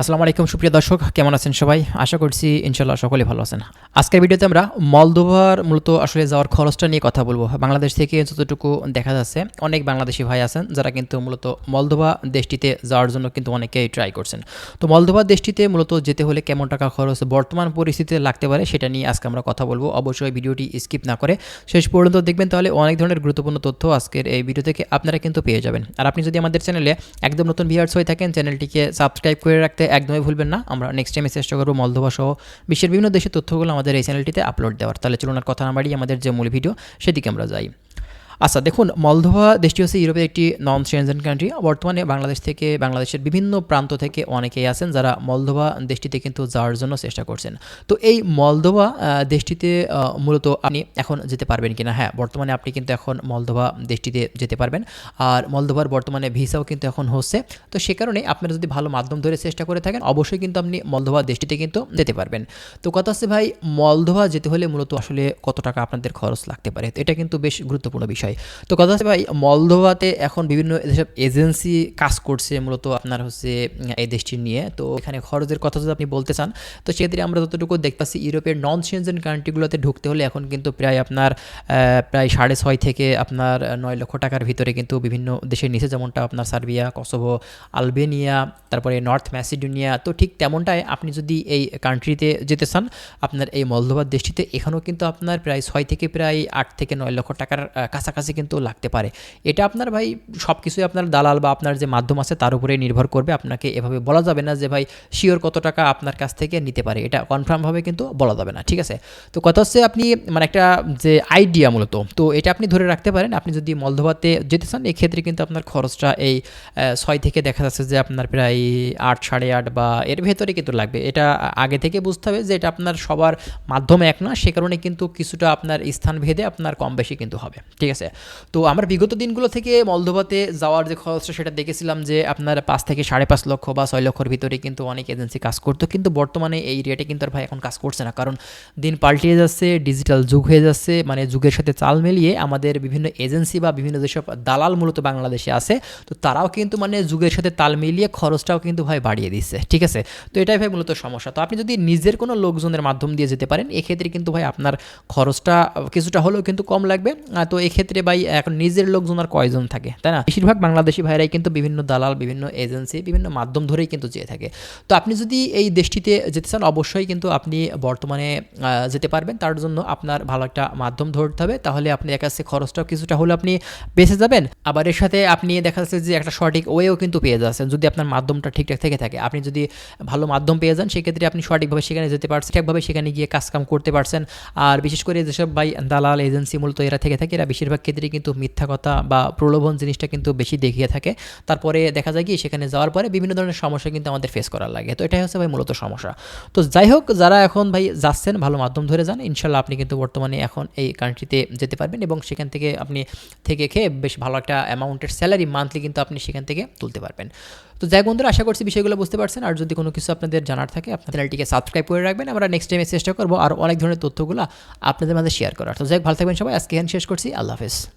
আসসালামু আলাইকুম, সুপ্রিয় দর্শক, কেমন আছেন সবাই? আশা করছি ইনশাল্লাহ সকলে ভালো আছেন। আজকের ভিডিওতে আমরা মলদোভার মূলত আসলে যাওয়ার খরচটা নিয়ে কথা বলব। বাংলাদেশ থেকে যতটুকু দেখা যাচ্ছে, অনেক বাংলাদেশি ভাই আছেন যারা কিন্তু মূলত মলদোভা দেশটিতে যাওয়ার জন্য কিন্তু অনেকেই ট্রাই করছেন। তো মলদোভা দেশটিতে মূলত যেতে হলে কেমন টাকা খরচ, বর্তমান পরিস্থিতিতে লাগতে পারে সেটা নিয়ে আজকে আমরা কথা বলব। অবশ্যই ভিডিওটি স্কিপ না করে শেষ পর্যন্ত দেখবেন, তাহলে অনেক ধরনের গুরুত্বপূর্ণ তথ্য আজকের এই ভিডিও থেকে আপনারা কিন্তু পেয়ে যাবেন। আর আপনি যদি আমাদের চ্যানেলে একদম নতুন ভিউয়ার্স হয়ে থাকেন চ্যানেলটিকে সাবস্ক্রাইব করে রাখতে একদমই ভুলবেন না। আমরা নেক্সট টাইমে চেষ্টা করব মলদোভা সহ বিশ্বের বিভিন্ন দেশের তথ্যগুলো আমাদের এই চ্যানেলটিতে আপলোড দেওয়ার। তাহলে চলুন আর কথা না বাড়িয়ে আমাদের যে মূল ভিডিও সেদিকে আমরা যাই। আচ্ছা দেখুন, মলদোভা দেশটি হচ্ছে ইউরোপের একটি নন সেনজেন কান্ট্রি বর্তমানে বাংলাদেশ থেকে বাংলাদেশের বিভিন্ন প্রান্ত থেকে অনেকেই আছেন যারা মলদোভা দেশটিতে কিন্তু যাওয়ার জন্য চেষ্টা করছেন। তো এই মলদোভা দেশটিতে মূলত আপনি এখন যেতে পারবেন কিনা? হ্যাঁ বর্তমানে আপনি কিন্তু এখন মলদোভা দেশটিতে যেতে পারবেন। আর মলদোভার বর্তমানে ভিসাও কিন্তু এখন হচ্ছে। তো সে কারণে আপনারা যদি ভালো মাধ্যম ধরে চেষ্টা করে থাকেন, অবশ্যই কিন্তু আপনি মলদোভা দেশটিতে কিন্তু যেতে পারবেন। তো কথা হচ্ছে, ভাই, মলদোভা যেতে হলে মূলত আসলে কত টাকা আপনাদের খরচ লাগতে পারে? এটা কিন্তু বেশ গুরুত্বপূর্ণ বিষয়। তো কথা হচ্ছে ভাই মলদোভাতে এখন বিভিন্ন যেসব এজেন্সি কাজ করছে মূলত আপনার হচ্ছে এই দেশটি নিয়ে তো এখানে খরচের কথা যদি আপনি বলতে চান তো সেক্ষেত্রে আমরা যতটুকু দেখতে পাচ্ছি ইউরোপের নন সেনজেন কান্ট্রিগুলোতে ঢুকতে হলে এখন কিন্তু প্রায় আপনার প্রায় সাড়ে ছয় থেকে আপনার নয় লক্ষ টাকার ভিতরে কিন্তু বিভিন্ন দেশের নিচে যেমনটা আপনার সার্বিয়া কসোভো আলবেনিয়া তারপরে নর্থ ম্যাসিডোনিয়া তো ঠিক তেমনটাই আপনি যদি এই কান্ট্রিতে যেতে চান আপনার এই মলদোবার দেশটিতে এখানেও কিন্তু আপনার প্রায় ছয় থেকে প্রায় আট থেকে নয় লক্ষ টাকার আহ, কাছাকাছি কিন্তু লাগতে পারে। এটা আপনার ভাই সব কিছুই আপনার দালাল বা আপনার যে মাধ্যম আছে তার উপরে নির্ভর করবে। আপনাকে এভাবে বলা যাবে না যে, ভাই শিওর কত টাকা আপনার কাছ থেকে নিতে পারে। এটা কনফার্মভাবে কিন্তু বলা যাবে না, ঠিক আছে? তো কথা হচ্ছে আপনি মানে একটা যে আইডিয়া মূলত, তো এটা আপনি ধরে রাখতে পারেন। আপনি যদি মলদোভাতে যেতে চান, এক্ষেত্রে কিন্তু আপনার খরচটা এই ছয় থেকে দেখা যাচ্ছে যে, আপনার প্রায় আট, সাড়ে আট বা এর ভেতরে কিন্তু লাগবে। এটা আগে থেকে বুঝতে হবে যে, এটা আপনার সবার মাধ্যমে এক না, সে কারণে কিন্তু কিছুটা আপনার স্থান ভেদে আপনার কম বেশি কিন্তু হবে, ঠিক আছে? তো আমরা বিগত দিনগুলো থেকে মলদোভাতে যাওয়ার যে খরচটা সেটা দেখেছিলাম যে আপনার পাঁচ থেকে সাড়ে পাঁচ লক্ষ বা ছয় লক্ষর ভিতরে কিন্তু অনেক এজেন্সি কাজ করতো। কিন্তু বর্তমানে এই রেটে কিন্তু আর ভাই এখন কাজ করছে না। কারণ দিন পাল্টিয়ে যাচ্ছে ডিজিটাল যুগ হয়ে যাচ্ছে মানে যুগের সাথে চাল মিলিয়ে আমাদের বিভিন্ন এজেন্সি বা বিভিন্ন যেসব দালাল মূলত বাংলাদেশে আছে, তো তারাও কিন্তু মানে যুগের সাথে তাল মিলিয়ে খরচটাও কিন্তু ভাই বাড়িয়ে দিচ্ছে, ঠিক আছে? তো এটাই ভাই মূলত সমস্যা। তো আপনি যদি নিজের কোনো লোকজনের মাধ্যম দিয়ে যেতে পারেন, এক্ষেত্রে কিন্তু ভাই আপনার খরচটা কিছুটা হলেও কিন্তু কম লাগবে। তো এক্ষেত্রে ভাই, এখন নিজের লোকজন আর কয়জন থাকে, তাই না? বেশিরভাগ বাংলাদেশি ভাইরাই কিন্তু বিভিন্ন দালাল, বিভিন্ন এজেন্সি, বিভিন্ন মাধ্যম ধরেই কিন্তু যেয়ে থাকে। তো আপনি যদি এই দেশটিতে যেতে চান, অবশ্যই কিন্তু আপনি বর্তমানে যেতে পারবেন। তার জন্য আপনার ভালো একটা মাধ্যম ধরতে হবে। তাহলে আপনি দেখা যাচ্ছে খরচটাও কিছুটা হলে আপনি বেঁচে যাবেন। আবার এর সাথে আপনি দেখা যাচ্ছে যে একটা সঠিক ওয়েও কিন্তু পেয়ে যাচ্ছেন, যদি আপনার মাধ্যমটা ঠিকঠাক থেকে থাকে। আপনি যদি ভালো মাধ্যম পেয়ে যান, সেক্ষেত্রে আপনি সঠিকভাবে সেখানে যেতে পারছেন, ঠিকভাবে সেখানে গিয়ে কাজকাম করতে পারছেন। আর বিশেষ করে যেসব ভাই দালাল এজেন্সি মূলত এরা থেকে থাকে, এরা বেশিরভাগ ক্ষেত্রেই কিন্তু মিথ্যা কথা বা প্রলোভন জিনিসটা কিন্তু বেশি দেখিয়ে থাকে। তারপরে দেখা যায় কি, সেখানে যাওয়ার পরে বিভিন্ন ধরনের সমস্যা কিন্তু আমাদের ফেস করার লাগে। তো এটাই হচ্ছে ভাই মূলত সমস্যা। তো যাই হোক, যারা এখন ভাই যাচ্ছেন, ভালো মাধ্যম ধরে যান ইনশাল্লাহ আপনি কিন্তু বর্তমানে এখন এই কান্ট্রিতে যেতে পারবেন এবং সেখান থেকে আপনি থেকে খেয়ে বেশ ভালো একটা অ্যামাউন্টের স্যালারি মান্থলি কিন্তু আপনি সেখান থেকে তুলতে পারবেন। তো যাই বন্ধুরা, আশা করছি বিষয়গুলো বুঝতে পারছেন। আর যদি কোনো কিছু আপনাদের জানার থাকে, আপনার চ্যানেলটিকে সাবস্ক্রাইব করে রাখবেন। আমরা নেক্সট টাইমে চেষ্টা করব আর অনেক ধরনের তথ্যগুলো আপনাদের মাঝে শেয়ার করার। তো যাই ভালো থাকবেন সবাই। আজকে শেষ করছি। আল্লাহ হাফেজ। Yes.